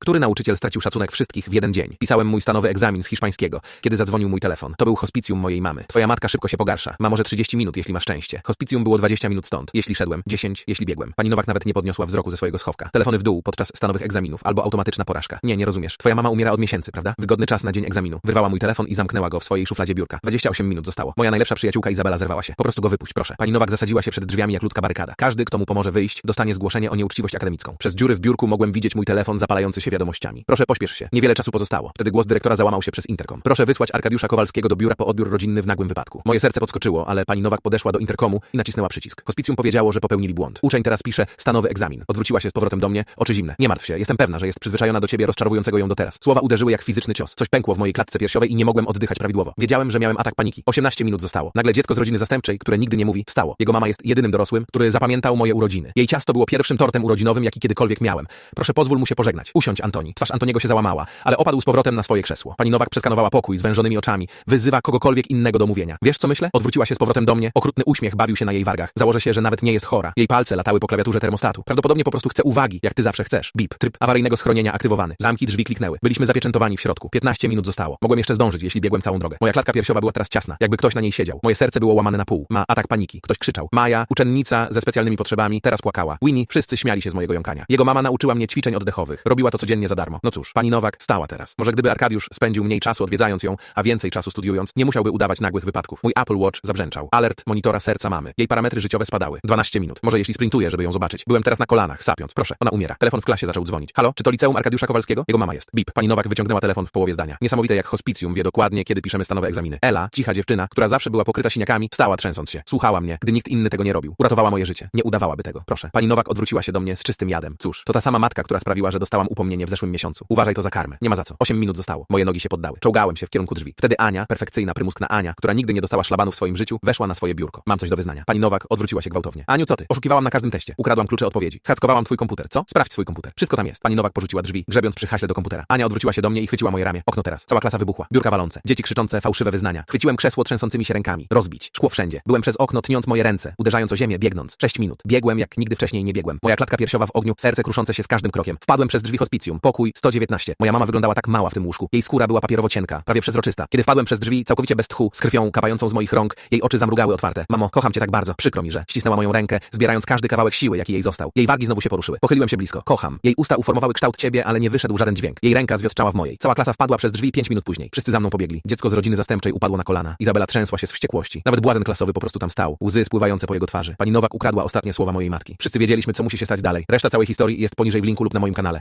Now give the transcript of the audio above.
Który nauczyciel stracił szacunek wszystkich w jeden dzień? Pisałem mój stanowy egzamin z hiszpańskiego, kiedy zadzwonił mój telefon. To był hospicjum mojej mamy. Twoja matka szybko się pogarsza. Ma może 30 minut, jeśli ma szczęście. Hospicjum było 20 minut stąd. Jeśli szedłem, 10, jeśli biegłem. Pani Nowak nawet nie podniosła wzroku ze swojego schowka. Telefony w dół podczas stanowych egzaminów albo automatyczna porażka. Nie, nie rozumiesz. Twoja mama umiera od miesięcy, prawda? Wygodny czas na dzień egzaminu. Wyrwała mój telefon i zamknęła go w swojej szufladzie biurka. 28 minut zostało. Moja najlepsza przyjaciółka Izabela zerwała się. Po prostu go wypuść, proszę. Pani Nowak zasadziła się przed drzwiami jak ludzka barykada. Każdy, kto mu pomoże wyjść, dostanie zgłoszenie o nieuczciwość akademicką. Przez dziury w biurku mogłem widzieć mój telefon zapalający się wiadomościami. Proszę, pośpiesz się. Niewiele czasu pozostało. Wtedy głos dyrektora załamał się przez interkom. Proszę wysłać Arkadiusza Kowalskiego do biura po odbiór rodzinny w nagłym wypadku. Moje serce podskoczyło, ale pani Nowak podeszła do interkomu i nacisnęła przycisk. Hospicjum powiedziało, że popełnili błąd. Uczeń teraz pisze stanowy egzamin. Odwróciła się z powrotem do mnie, oczy zimne. Nie martw się, jestem pewna, że jest przyzwyczajona do ciebie rozczarowującego ją do teraz. Słowa uderzyły jak fizyczny cios. Coś pękło w mojej klatce piersiowej i nie mogłem oddychać prawidłowo. Wiedziałem, że miałem atak paniki. 18 minut zostało. Nagle dziecko z rodziny zastępczej, które nigdy nie mówi, wstało. Jego mama jest jedynym dorosłym, który zapamiętał moje urodziny. Jej ciasto było pierwszym tortem urodzinowym, jaki kiedykolwiek miałem. Proszę pozwól mu się pożegnać. Usiądź, Antoni. Twarz Antoniego się załamała, ale opadł z powrotem na swoje krzesło. Pani Nowak przeskanowała pokój zwężonymi oczami. Wyzywa kogokolwiek innego do mówienia. Wiesz co myślę? Odwróciła się z powrotem do mnie. Okrutny uśmiech bawił się na jej wargach. Założę się, że nawet nie jest chora. Jej palce latały po klawiaturze termostatu. Prawdopodobnie po prostu chce uwagi, jak ty zawsze chcesz. Bip. Tryb awaryjnego schronienia aktywowany. Zamki drzwi kliknęły. Byliśmy zapieczętowani w środku. 15 minut zostało. Mogłem jeszcze zdążyć, jeśli biegłem całą drogę. Moja klatka piersiowa była teraz ciasna, jakby ktoś na niej siedział. Moje serce było łamane na pół. Ma atak paniki. Ktoś krzyczał. Maja, uczennica ze specjalnymi potrzebami, teraz płakała. Winnie, wszyscy śmiali się z mojego jąkania. Jego mama nauczyła mnie ćwiczeń oddechowych. Robiła to codziennie za darmo. No cóż, pani Nowak stała teraz. Może gdyby Arkadiusz spędził mniej czasu odwiedzając ją, a więcej czasu studiując, nie musiałby udawać nagłych wypadków. Mój Apple Watch zabrzęczał. Alert monitora serca mamy. Jej parametry życiowe spadały. 12 minut. Może jeśli sprintuję, żeby ją zobaczyć. Byłem teraz na kolanach, sapiąc. Proszę, ona umiera. Telefon w klasie zaczął dzwonić. Halo, czy to liceum Arkadiusza Kowalskiego? Jego mama jest. Bip. Pani Nowak wyciągnęła telefon w połowie zdania. Niesamowite jak hospicjum wie dokładnie, kiedy piszemy stanowe egzaminy. Ela, cicha dziewczyna, która zawsze była pokryta siniakami, wstała trzęsąc się. Słuchała mnie, gdy nikt inny tego nie robił. Uratowała moje życie. Nie udawałaby tego. Proszę. Pani Nowak odwróciła się do mnie z czystym jadem. Cóż, to ta sama matka, która sprawiła, że dostałam upomnienie w zeszłym miesiącu. Uważaj to za karmę. Nie ma za co. Osiem minut zostało. Moje nogi się poddały. Czołgałem się w kierunku drzwi. Wtedy Ania, perfekcyjna, prymuskna Ania, która nigdy nie dostała szlabanu w swoim życiu, weszła na swoje biurko. Mam coś do wyznania. Pani Nowak odwróciła się gwałtownie. Aniu, co ty? Oszukiwałam na każdym teście. Ukradłam klucze odpowiedzi. Schackowałam twój komputer. Co? Sprawdź swój komputer. Wszystko tam jest. Pani Nowak porzuciła drzwi, grzebiąc przy haśle do komputera. Ania odwróciła się do mnie i chwyciła moje ramię. Okno teraz. Cała klasa wybuchła. Biurka walące. Dzieci krzyczące fałszywe wyznania. Chwyciłem krzesło trzęsącymi się rękami. Rozbić. Szkło wszędzie. Byłem przez okno tniąc moje ręce, uderzając o ziemię, biegnąc. Minut. Biegłem jak nigdy wcześniej nie biegłem. Moja klatka piersiowa w ogniu, serce kruszące się z każdym krokiem. Wpadłem przez drzwi. Pokój 119. Moja mama wyglądała tak mała w tym łóżku. Jej skóra była papierowo cienka, prawie przezroczysta. Kiedy wpadłem przez drzwi, całkowicie bez tchu, z krwią kapającą z moich rąk, jej oczy zamrugały otwarte. Mamo, kocham cię tak bardzo. Przykro mi, że ścisnęła moją rękę, zbierając każdy kawałek siły, jaki jej został. Jej wargi znowu się poruszyły. Pochyliłem się blisko. Kocham. Jej usta uformowały kształt ciebie, ale nie wyszedł żaden dźwięk. Jej ręka zwiotczała w mojej. Cała klasa wpadła przez drzwi pięć minut później. Wszyscy za mną pobiegli. Dziecko z rodziny zastępczej upadło na kolana. Izabela trzęsła się z wściekłości. Nawet błazen klasowy po prostu tam stał. Łzy spływające po jego twarzy. Pani Nowak ukradła ostatnie słowa mojej matki. Wszyscy wiedzieliśmy, co musi się stać dalej. Reszta całej historii jest poniżej w linku lub na moim kanale.